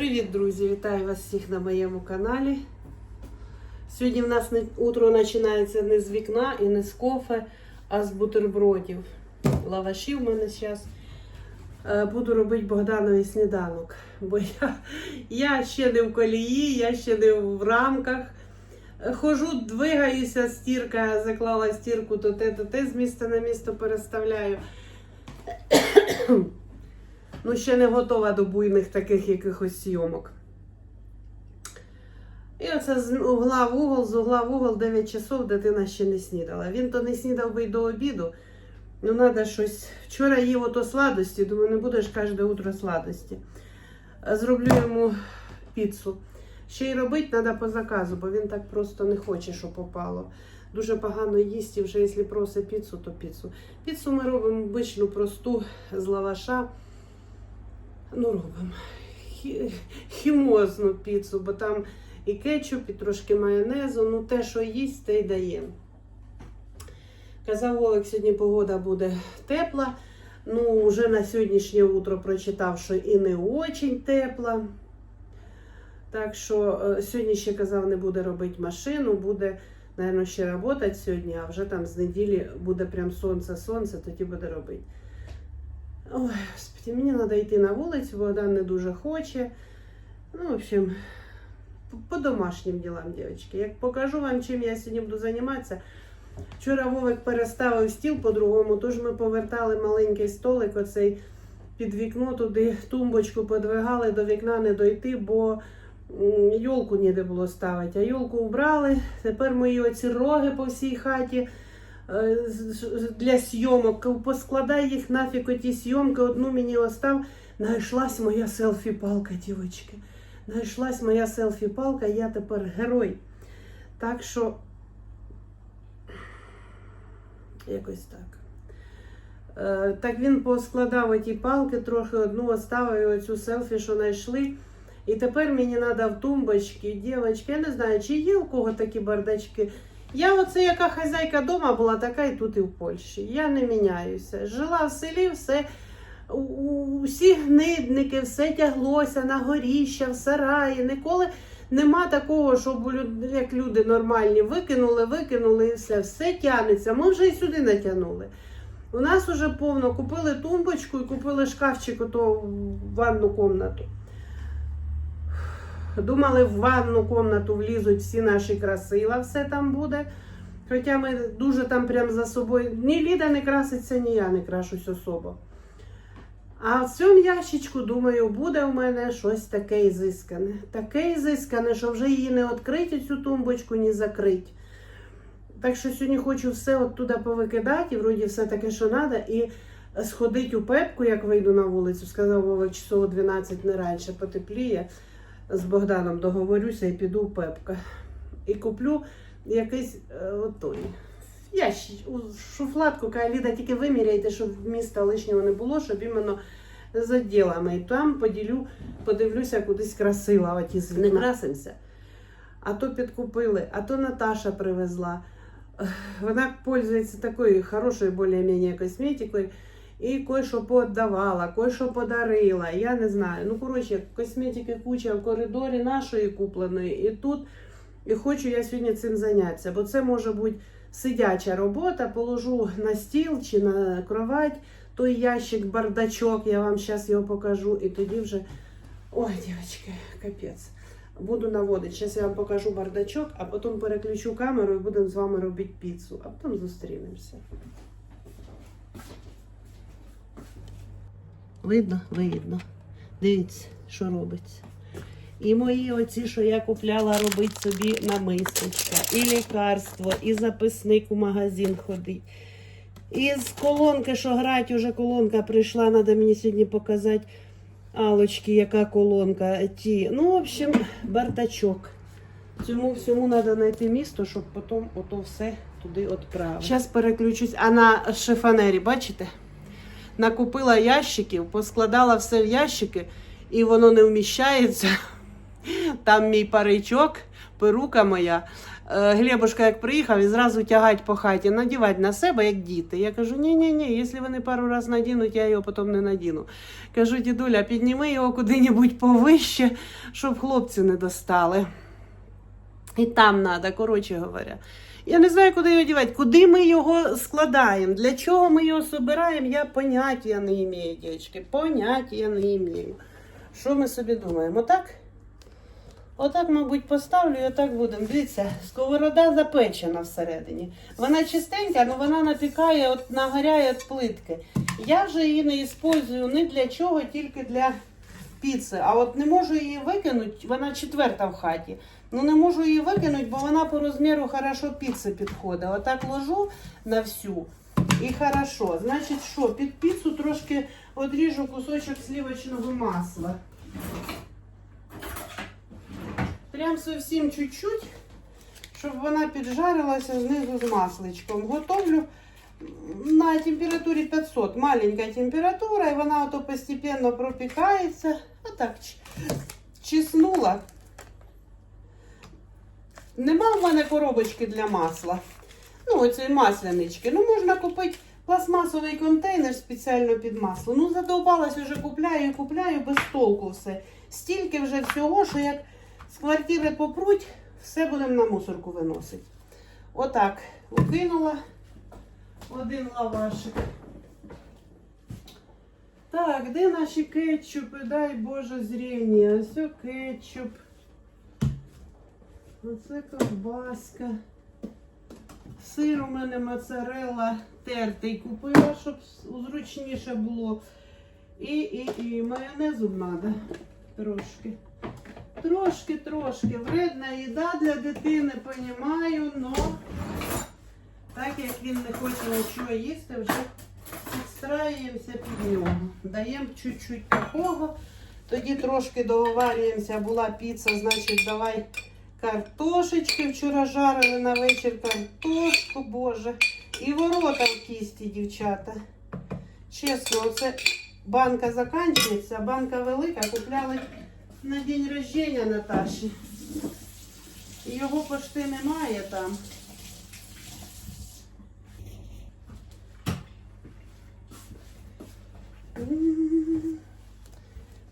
Привіт, друзі! Вітаю вас всіх на моєму каналі. Сьогодні в нас утро починається не з вікна і не з кофе, а з бутербродів. Лаваші в мене зараз. Буду робити Богдановий сніданок. Бо я, я ще не в колії, я ще не в рамках. Е, Хожу, двигаюся, стірка, заклала стірку, то те, то те з міста на місто переставляю. Ну, ще не готова до буйних таких якихось зйомок. І оце з угла в угол, з угла в угол 9 часов дитина ще не снідала. Він то не снідав би й до обіду. Ну, треба щось. Вчора їв ото сладості, думаю, не будеш кожне утро сладості. Зроблю йому піцу. Ще й робити треба по заказу, бо він так просто не хоче, щоб попало. Дуже погано їсть, і вже якщо просить піцу, то піцу. Піцу ми робимо обичну, просту з лаваша. Ну, робимо хі- хімозну піцу, бо там і кетчуп, і трошки майонезу. Ну, те, що їсть, те й даємо. Казав Олег, сьогодні погода буде тепла. Ну, вже на сьогоднішнє утро прочитав, що і не очень тепла. Так що е, сьогодні ще казав, не буде робити машину, буде, мабуть, ще працювати сьогодні, а вже там з неділі буде прям сонце-сонце, тоді буде робити. Ой, господи, мені треба йти на вулицю, Богдан не дуже хоче. Ну, в общем, по- домашнім ділам, дівчатки. Як покажу вам, чим я сьогодні буду займатися. Вчора Вовик переставив стіл по-другому, тож ми повертали маленький столик, оцей під вікно, туди тумбочку подвигали, до вікна не дойти, бо йолку ніде було ставити. А йолку убрали. Тепер мої оці роги по всій хаті для зйомок. Поскладай їх нафіг оті зйомки, одну мені остав. Знайшлась моя селфі-палка, дівчатки. Знайшлась моя селфі-палка, я тепер герой. Так що якось так. Е, так він поскладав оті палки, трохи одну оставив оцю селфі, що знайшли. І тепер мені треба в тумбочки, дівчатки, я не знаю, чи є у кого такі бардачки. Я оце яка хазяйка дома була, така і тут і в Польщі. Я не міняюся. Жила в селі, все, усі гнидники, все тяглося на горіща, в сараї. Ніколи нема такого, щоб як люди нормальні викинули, викинули і все. Все тягнеться. Ми вже і сюди натягнули. У нас уже повно купили тумбочку і купили шкафчик ото ванну кімнату. Думали, в ванну кімнату влізуть всі наші красила, все там буде. Хоча ми дуже там прям за собою. Ні Ліда не краситься, ні я не крашусь особо. А в цьому ящичку, думаю, буде у мене щось таке ізискане. Таке ізискане, що вже її не відкрити, цю тумбочку, ні закрити. Так що сьогодні хочу все оттуда повикидати, і вроді все таке, що треба, і сходити у пепку, як вийду на вулицю. Сказав Вовик, часово 12 не раніше потепліє. З Богданом договорюся і піду в пепка. І куплю якийсь е, отой. Ящик, у шуфладку, каже, Ліда, тільки виміряйте, щоб міста лишнього не було, щоб іменно за ділами. І там поділю, подивлюся, кудись красила. Оті з- не красимося. А то підкупили, а то Наташа привезла. Вона пользується такою хорошою більш-менш косметикою. І кое-що поотдавала, кое-що подарила. Я не знаю. Ну, коротше, косметики куча в коридорі нашої купленої, і тут. І хочу я сьогодні цим зайнятися, бо це може бути сидяча робота. Положу на стіл чи на кровать той ящик, бардачок, я вам зараз його покажу, і тоді вже. Ой, дівчатки, капець. Буду наводити. Зараз я вам покажу бардачок, а потім переключу камеру і будемо з вами робити піцу, а потім зустрінемося. Видно? Видно. Дивіться, що робиться. І мої оці, що я купляла робити собі на мисочка, і лікарство, і записник у магазин ходить. І з колонки, що грать, уже колонка прийшла, треба мені сьогодні показати Алочки, яка колонка. Ті. Ну, в общем, бардачок. Цьому всьому треба знайти місто, щоб потім ото все туди відправити. Зараз переключусь. А на шифонері, бачите? Накупила ящиків, поскладала все в ящики, і воно не вміщається. Там мій паричок, перука моя, е, Глебушка як приїхав і зразу тягать по хаті, надівати на себе, як діти. Я кажу, ні-ні-ні, якщо вони пару раз надінуть, я його потім не надіну. Кажу, дідуля, підніми його куди-небудь повище, щоб хлопці не достали. І там треба, коротше говоря. Я не знаю, куди його дівати, куди ми його складаємо, для чого ми його збираємо, я поняття не маю, дівчатки, поняття не маю. Що ми собі думаємо? Отак? Отак, мабуть, поставлю і отак будемо. Дивіться, сковорода запечена всередині. Вона чистенька, але вона напікає, от нагоряє від плитки. Я вже її не використовую ні для чого, тільки для піци. А от не можу її викинути, вона четверта в хаті. Ну не можу її викинути, бо вона по розміру хорошо піци підходить. Отак ложу на всю і хорошо. Значить, що, під піцу трошки одріжу кусочок сливочного масла. Прям зовсім чуть-чуть, щоб вона піджарилася знизу з масличком. Готовлю на температурі 500. Маленька температура, і вона ото постепенно пропікається. Отак чеснула. Нема в мене коробочки для масла. Ну, оцієї маслянички. Ну, можна купити пластмасовий контейнер спеціально під масло. Ну, задовбалась уже купляю і купляю без толку все. Стільки вже всього, що як з квартири попруть, все будемо на мусорку виносити. Отак, укинула один лавашик. Так, де наші кетчупи? Дай Боже зріння. Ось кетчуп. Оце ковбаска. Сир у мене моцарелла тертий купила, щоб зручніше було. І, і, і майонезу треба трошки. Трошки, трошки. Вредна їда для дитини, понімаю, но так як він не хоче нічого їсти, вже підстраюємося під нього. Даємо чуть-чуть такого. Тоді трошки договарюємося, була піца, значить, давай картошечки. Вчора жарили на вечір картошку, боже. І ворота в кісті, дівчата. Чесно, оце банка закінчується, банка велика, купляли на день рождення Наташі. Його пошти немає там.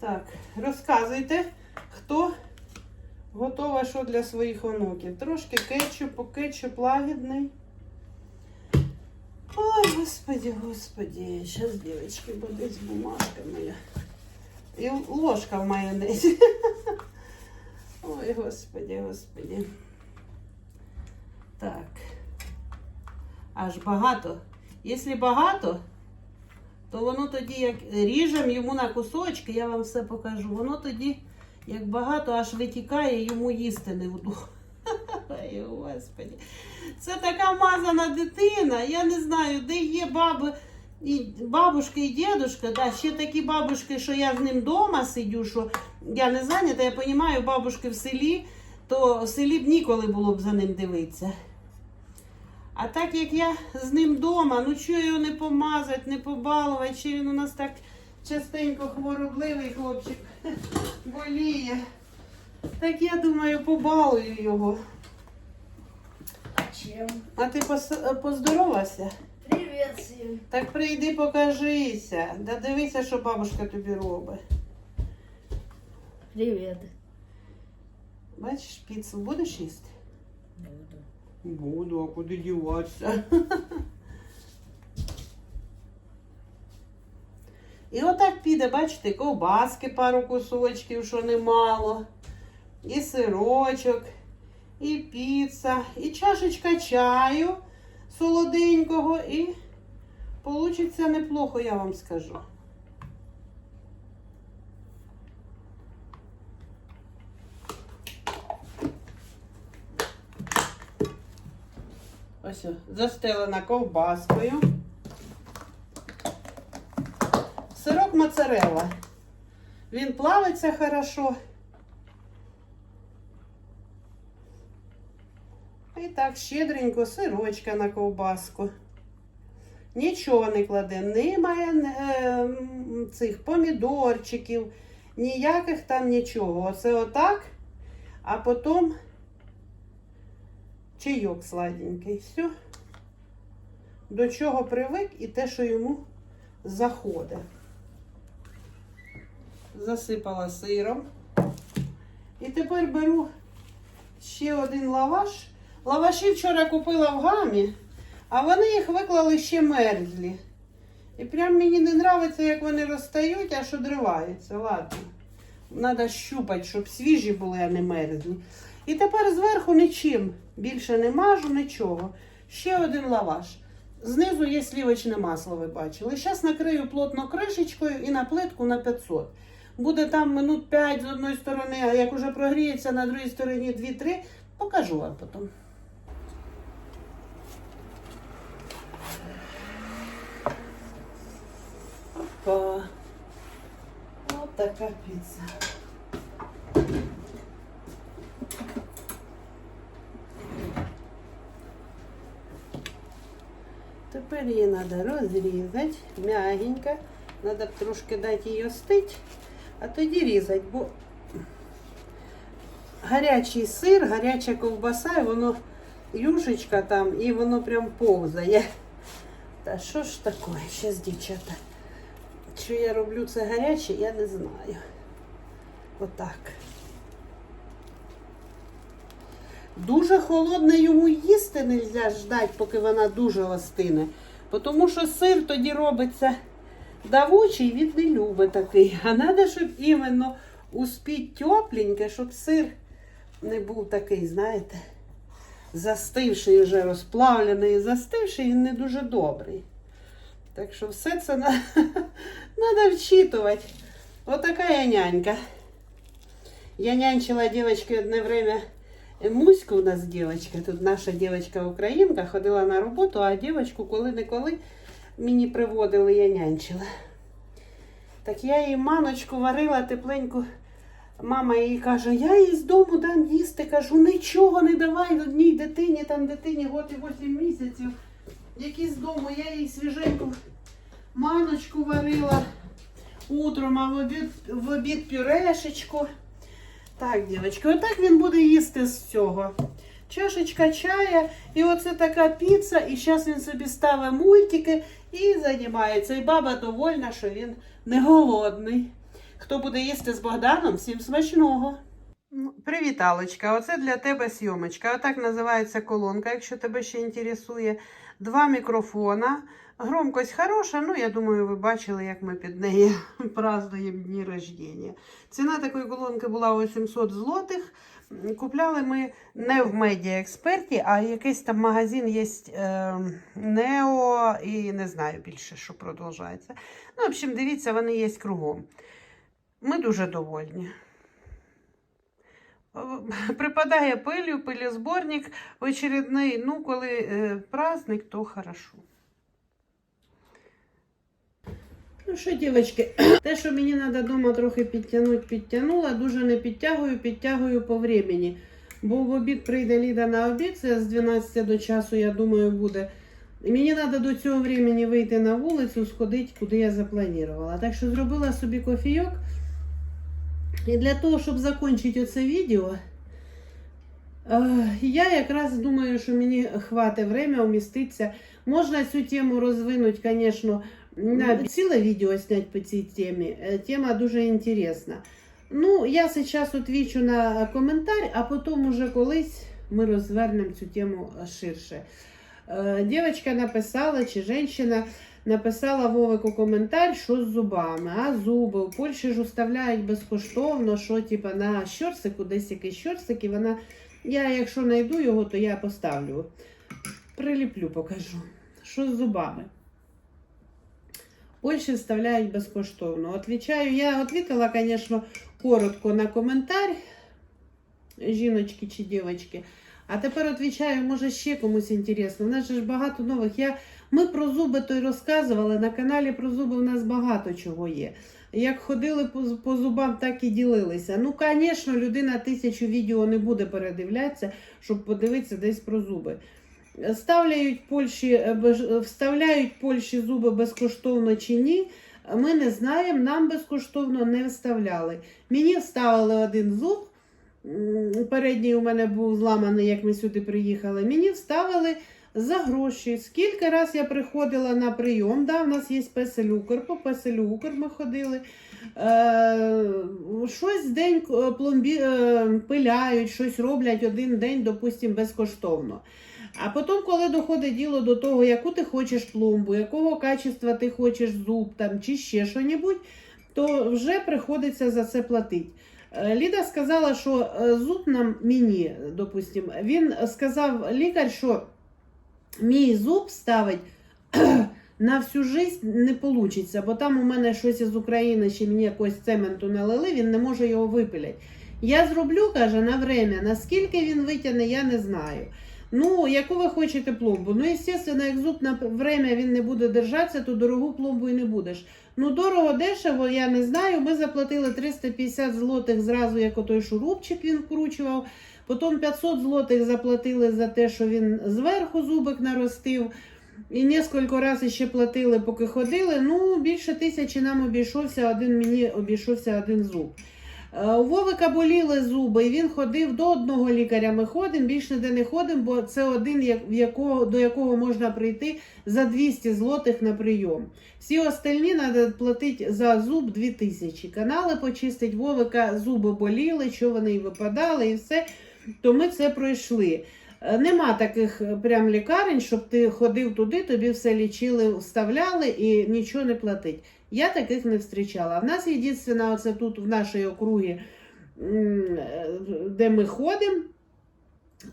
Так, розказуйте, хто готова що для своїх онуків. Трошки кетчупу, кетчуп лагідний. Ой, господи, господи. Зараз, дівчатки, буде з бумажка моя. І ложка в майонезі. Ой, господи, господи. Так. Аж багато. Якщо багато, то воно тоді, як ріжемо йому на кусочки, я вам все покажу. Воно тоді, як багато, аж витікає, йому їсти не вду. Господи. Це така мазана дитина. Я не знаю, де є баби. І бабушки, і дідушка, да, ще такі бабушки, що я з ним вдома сидю, що я не зайнята, я розумію, бабушки в селі, то в селі б ніколи було б за ним дивитися. А так як я з ним вдома, ну чого його не помазати, не побалувати, чи він у нас так частенько хворобливий хлопчик боліє. Так я думаю, побалую його. Чем? А ти пос- поздоровався? Привет всем. Так прийди, покажися. Да дивися, що бабушка тобі робить. Привет. Бачиш, піцу будеш їсти? Буду. Буду, а куди діватися? І отак піде, бачите, ковбаски пару кусочків, що немало, і сирочок, і піца, і чашечка чаю солоденького, і получиться неплохо, я вам скажу. Ось застелена ковбаскою. Сирок моцарелла. Він плавиться хорошо. І так щедренько сирочка на ковбаску. Нічого не кладемо, ні майон... е, цих помідорчиків, ніяких там нічого. Оце отак, а потім чайок сладенький. Все. До чого привик і те, що йому заходить. Засипала сиром. І тепер беру ще один лаваш. Лаваші вчора купила в гамі, а вони їх виклали ще мерзлі. І прям мені не подобається, як вони розстають, аж одриваються. Ладно. Треба щупати, щоб свіжі були, а не мерзлі. І тепер зверху нічим. Більше не мажу, нічого. Ще один лаваш. Знизу є слівочне масло, ви бачили. Зараз накрию плотно кришечкою і на плитку на 500. Буде там минут 5 з одної сторони, а як уже прогріється на другій стороні 2-3, покажу вам потім. Опа. Ось така піца. Тепер її треба розрізати м'ягенько. Треба трошки дати її остити, а тоді різати, бо гарячий сир, гаряча ковбаса, і воно юшечка там, і воно прям повзає. Та що ж таке? Щас, дівчата. Що я роблю це гаряче, я не знаю. Отак. Дуже холодне йому їсти не можна ждати, поки вона дуже остине. Тому що сир тоді робиться давучий, він не любить такий. А треба, щоб іменно успіть тепленьке, щоб сир не був такий, знаєте, застивший вже розплавлений, застивший, він не дуже добрий. Так що все це треба вчитувати. Отака я нянька. Я нянчила дівчатки одне время. Муська у нас дівчинка, тут наша дівчинка українка, ходила на роботу, а дівчинку коли-неколи мені приводили, я нянчила. Так я їй маночку варила тепленьку. Мама їй каже, я їй з дому дам їсти. Кажу, нічого не давай одній дитині, там дитині год і 8 місяців. Які з дому, я їй свіженьку маночку варила утром, а в обід, в обід пюрешечку. Так, дівчатки, отак він буде їсти з цього. Чашечка чая, і оце така піца, і зараз він собі ставить мультики і займається. І баба довольна, що він не голодний. Хто буде їсти з Богданом, всім смачного. Ну, Привіт, Алочка. Оце для тебе сйомочка. Отак називається колонка, якщо тебе ще інтересує. Два мікрофона. Громкость хороша, ну я думаю, ви бачили, як ми під неї празднуємо дні рождення. Ціна такої колонки була 800 злотих. Купляли ми не в медіа експерті, а якийсь там магазин є е, Нео і не знаю більше, що продовжується. Ну, в общем, дивіться, вони є кругом. Ми дуже довольні. Е, Припадає пилю, пилезборник очередний. Ну, коли е, праздник, то хорошо. Ну що, дівчатки, те, що мені треба вдома трохи підтягнути, підтягнула, дуже не підтягую, підтягую по времени. Бо в обід прийде Ліда на обід, це з 12 до часу, я думаю, буде. І мені треба до цього времени вийти на вулицю, сходити, куди я запланувала. Так що зробила собі кофійок. І для того, щоб закінчити оце відео, е, я якраз думаю, що мені хватить время уміститися. Можна цю тему розвинути, звісно, ціле відео зняти по цій темі. Е, Тема дуже інтересна. Ну, я зараз відвічу на коментар, а потім уже колись ми розвернемо цю тему ширше. Е, Дівчинка написала, чи жінка написала Вовику коментар, що з зубами. А зуби в Польщі ж уставляють безкоштовно, що типу, на щорсику, десь якийсь щорсик, і вона. Я, якщо знайду його, то я поставлю. Приліплю, покажу. Що з зубами. Польщі вставляють безкоштовно. Отвічаю, я відповіла, звісно, коротко на коментар жіночки чи дівчатки. А тепер відповідаю, може ще комусь інтересно. У нас же ж багато нових. Я, ми про зуби то й розказували. На каналі про зуби у нас багато чого є. Як ходили по, по зубам, так і ділилися. Ну, звісно, людина тисячу відео не буде передивлятися, щоб подивитися десь про зуби. Ставляють Польщі, е, вставляють Польщі зуби безкоштовно чи ні. Ми не знаємо, нам безкоштовно не вставляли. Мені вставили один зуб, передній у мене був зламаний, як ми сюди приїхали. Мені вставили за гроші. Скільки раз я приходила на прийом, да, у нас є песелюкер, по песелюкер ми ходили. Е, щось день е, пломбі, е, пиляють, щось роблять один день, допустимо, безкоштовно. А потім, коли доходить діло до того, яку ти хочеш пломбу, якого качества ти хочеш зуб там, чи ще що-небудь, то вже приходиться за це платити. Ліда сказала, що зуб нам мені, допустимо, він сказав лікар, що мій зуб ставить на всю життя не вийде, бо там у мене щось із України, чи мені якось цементу налили, він не може його випиляти. Я зроблю, каже, на время. Наскільки він витягне, я не знаю. Ну, яку ви хочете пломбу? Ну, звісно, як зуб на время він не буде держатися, то дорогу пломбу і не будеш. Ну, дорого дешево, я не знаю. Ми заплатили 350 злотих зразу, як отой шурупчик він вкручував. Потім 500 злотих заплатили за те, що він зверху зубик наростив. І несколько разів ще платили, поки ходили. Ну, більше тисячі нам обійшовся один, мені обійшовся один зуб. Е, У Вовика боліли зуби, і він ходив до одного лікаря. Ми ходимо, більш ніде не ходимо, бо це один, якого, до якого можна прийти за 200 злотих на прийом. Всі остальні треба платити за зуб 2000. Канали почистить, Вовика зуби боліли, що вони випадали, і все. То ми це пройшли. Е, Нема таких е, прям лікарень, щоб ти ходив туди, тобі все лічили, вставляли і нічого не платить. Я таких не зустрічала. В нас єдине, оце тут в нашій округі, е, де ми ходимо,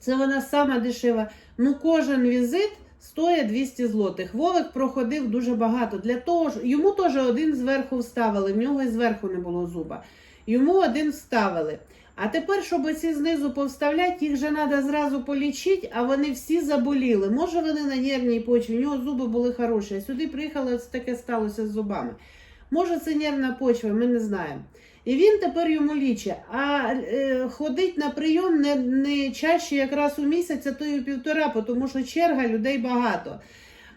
це вона сама дешева. Ну, кожен візит стоїть 200 злотих. Вовик проходив дуже багато. Для того ж, йому теж один зверху вставили, в нього і зверху не було зуба. Йому один вставили. А тепер, щоб оці знизу повставляти, їх же треба зразу полічити, а вони всі заболіли. Може, вони на нервній почві, у нього зуби були хороші. А сюди приїхали, ось таке сталося з зубами. Може, це нервна почва, ми не знаємо. І він тепер йому лічить. А е, ходить на прийом не, не чаще якраз у місяць, а то і півтора, тому що черга людей багато.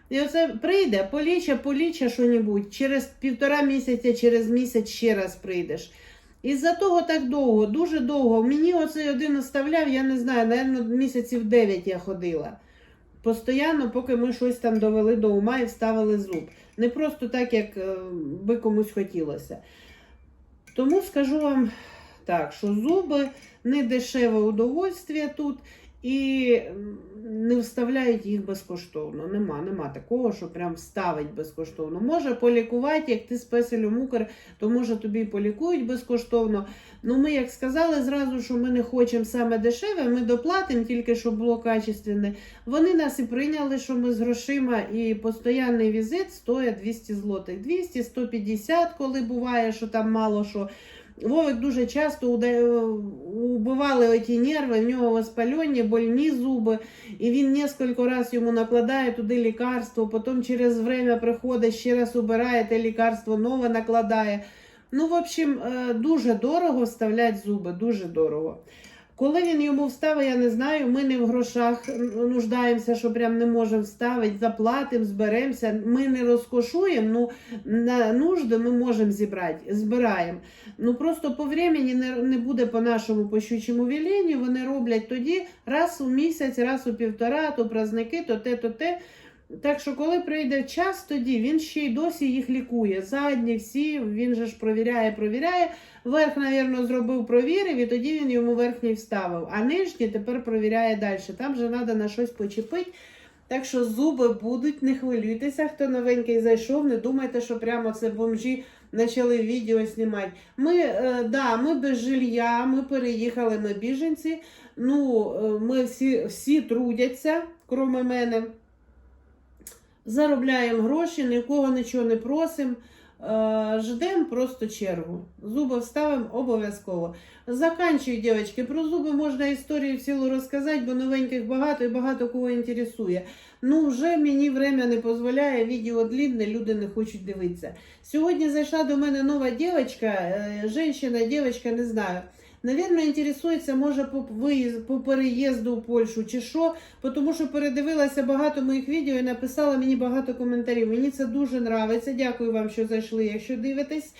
І оце прийде, поліче, поліче що-небудь, через півтора місяця, через місяць ще раз прийдеш. Із-за того так довго, дуже довго. Мені оцей один оставляв, я не знаю, навіть місяців 9 я ходила. Постоянно, поки ми щось там довели до ума і вставили зуб. Не просто так, як е, би комусь хотілося. Тому скажу вам так, що зуби не дешеве удовольствие тут і не вставляють їх безкоштовно. Нема, нема такого, що прям вставить безкоштовно. Може полікувати, як ти з песелем укр, то може тобі полікують безкоштовно. Ну, ми як сказали зразу, що ми не хочемо саме дешеве, ми доплатимо тільки, щоб було качественне. Вони нас і прийняли, що ми з грошима, і постійний візит стоїть 200 злотих. 200, 150, коли буває, що там мало що. Вовик дуже часто уда- убивали оті нерви, в нього воспалення, больні зуби, і він несколько разів йому накладає туди лікарство, потім через время приходить, ще раз убирає те лікарство, нове накладає. Ну, в общем, е, дуже дорого вставляти зуби, дуже дорого. Коли він йому вставить, я не знаю, ми не в грошах нуждаємося, що прям не можемо вставити, заплатимо, зберемося. Ми не розкошуємо, ну на нужди ми можемо зібрати, збираємо. Ну просто по времени не, не буде по нашому пощучому віленню. Вони роблять тоді раз у місяць, раз у півтора, то праздники, то те, то те. Так що, коли прийде час, тоді він ще й досі їх лікує. Задні всі, він же ж провіряє, провіряє. Верх, навірно, зробив, провірив, і тоді він йому верхній вставив. А нижній тепер провіряє далі. Там же треба на щось почепити. Так що зуби будуть, не хвилюйтеся, хто новенький зайшов, не думайте, що прямо це бомжі почали відео знімати. Ми, е, да, ми без жилья, ми переїхали на біженці. Ну, е, ми всі, всі трудяться, крім мене. Заробляємо гроші, нікого нічого не просимо. Ждемо просто чергу. Зуби вставимо обов'язково. Заканчую, дівчатки. Про зуби можна історію цілу розказати, бо новеньких багато і багато кого інтересує. Ну, вже мені время не дозволяє, відео длінне, люди не хочуть дивитися. Сьогодні зайшла до мене нова дівчинка, е, жінка, дівчинка, не знаю. Навірно, інтересується, може, по, виїзд, по переїзду у Польщу чи що, тому що передивилася багато моїх відео і написала мені багато коментарів. Мені це дуже нравиться. Дякую вам, що зайшли, якщо дивитесь.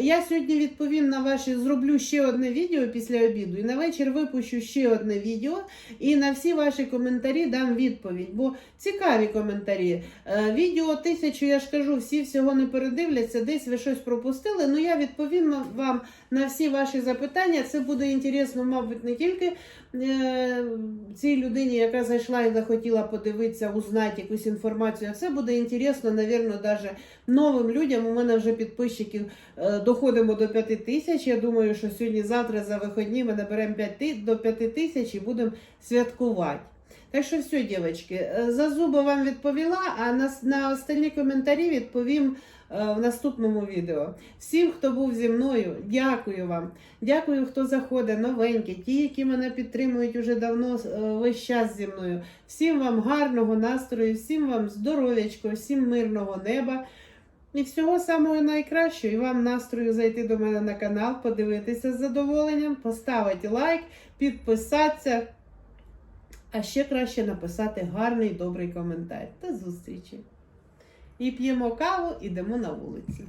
Я сьогодні відповім на ваші, зроблю ще одне відео після обіду, і на вечір випущу ще одне відео, і на всі ваші коментарі дам відповідь. Бо цікаві коментарі. Е, Відео тисячу, я ж кажу, всі всього не передивляться, десь ви щось пропустили. Ну я відповім вам на всі ваші запитання. Це буде інтересно, мабуть, не тільки цій людині, яка зайшла і захотіла подивитися, узнати якусь інформацію. А це буде інтересно, навірно, навіть новим людям. У мене вже підписчиків е, доходимо до 5 тисяч. Я думаю, що сьогодні-завтра за вихідні ми наберемо 5 до 5 тисяч і будемо святкувати. Так що все, дівчатки, е, за зуби вам відповіла, а на, на остальні коментарі відповім е, в наступному відео. Всім, хто був зі мною, дякую вам. Дякую, хто заходить, новенькі, ті, які мене підтримують уже давно е, весь час зі мною. Всім вам гарного настрою, всім вам здоров'ячко, всім мирного неба. І всього самого найкращого, і вам настрою зайти до мене на канал, подивитися з задоволенням, поставити лайк, підписатися. А ще краще написати гарний добрий коментар. До зустрічі! І п'ємо каву, ідемо на вулиці.